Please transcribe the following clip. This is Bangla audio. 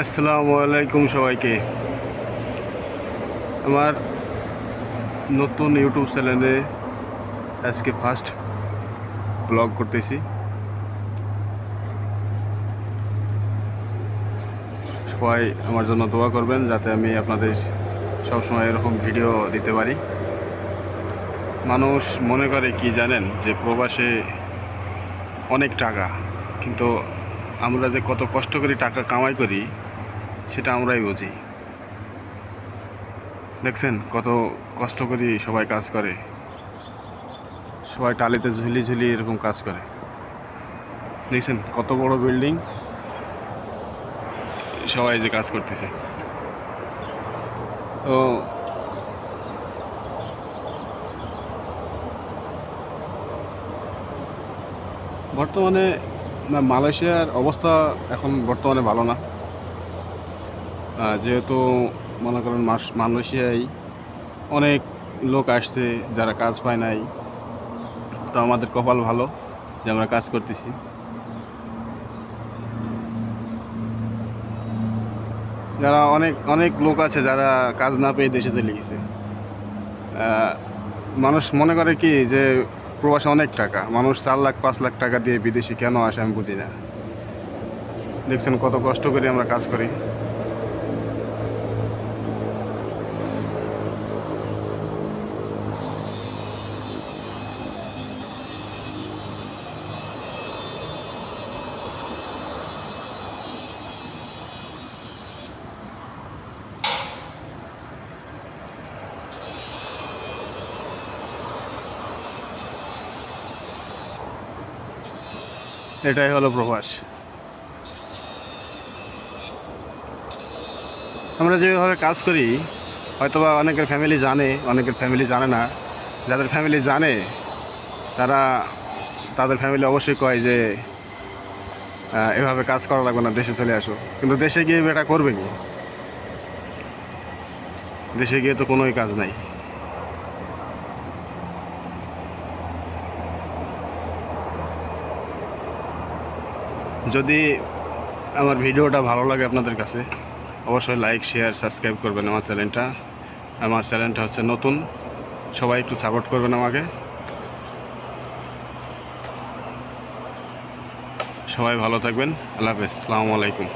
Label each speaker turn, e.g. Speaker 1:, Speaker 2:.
Speaker 1: আসসালামু আলাইকুম সবাইকে। আমার নতুন ইউটিউব চ্যানেলে আজকে ফার্স্ট ব্লগ করতেছি। সবাই আমার জন্য দোয়া করবেন যাতে আমি আপনাদের সবসময় এরকম ভিডিও দিতে পারি। মানুষ মনে করে কি জানেন? যে প্রবাসে অনেক টাকা, কিন্তু আমরা যে কত কষ্ট করে টাকা কামাই করি সেটা আমরাই বুঝি। দেখছেন কত কষ্ট করি সবাই কাজ করে। সবাই টালিতে ঝুলি ঝুলি এরকম কাজ করে। দেখছেন কত বড় বিল্ডিং। সবাই যে কাজ করতেছে। তো বর্তমানে মালয়েশিয়ার অবস্থা এখন বর্তমানে ভালো না। যেহেতু মনে করেন মালয়েশিয়ায় অনেক লোক আসছে যারা কাজ পায় নাই, তো আমাদের কপাল ভালো যে আমরা কাজ করতেছি। যারা অনেক অনেক লোক আছে যারা কাজ না পেয়ে দেশে চলে গেছে। মানুষ মনে করে কি যে প্রবাসে অনেক টাকা, মানুষ চার লাখ, পাঁচ লাখ টাকা দিয়ে বিদেশে কেন আসে আমি বুঝি না। দেখছেন কত কষ্ট করে আমরা কাজ করি। এটাই হলো প্রবাস। আমরা যেভাবে কাজ করি, হয়তোবা অনেকের ফ্যামিলি জানে, অনেকের ফ্যামিলি জানে না। যাদের ফ্যামিলি জানে, তারা তাদের ফ্যামিলি অবশ্যই কয় যে এভাবে কাজ করা লাগবে না, দেশে চলে আসো। কিন্তু দেশে গিয়ে এটা করবে কি? দেশে গিয়ে তো কোনোই কাজ নাই। যদি আমার ভিডিওটা ভালো লাগে আপনাদের কাছে, অবশ্যই লাইক শেয়ার সাবস্ক্রাইব করবেন আমার চ্যানেলটা। আমার চ্যানেলটা হচ্ছে নতুন, সবাই একটু সাপোর্ট করবেন আমাকে। সবাই ভালো থাকবেন, আল্লাহ হাফেজ আসসালামু আলাইকুম।